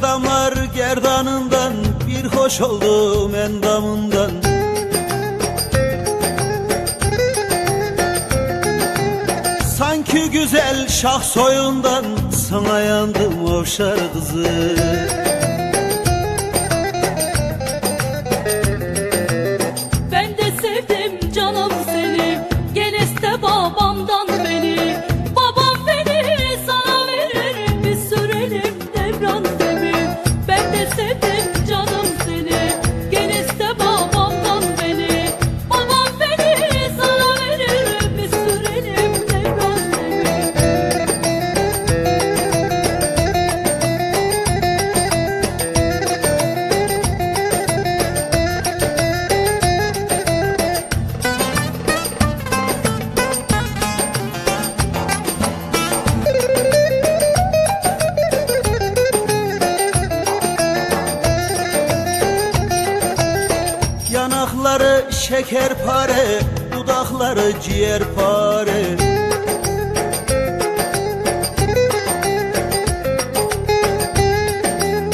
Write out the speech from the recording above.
Serdamlar gerdanından Bir hoş oldum endamından. Sanki güzel şah soyundan Sana yandım ovşar kızı. Ben de sevdim canım seni Gel iste babamdan Yanakları şekerpare Dudakları ciğerpare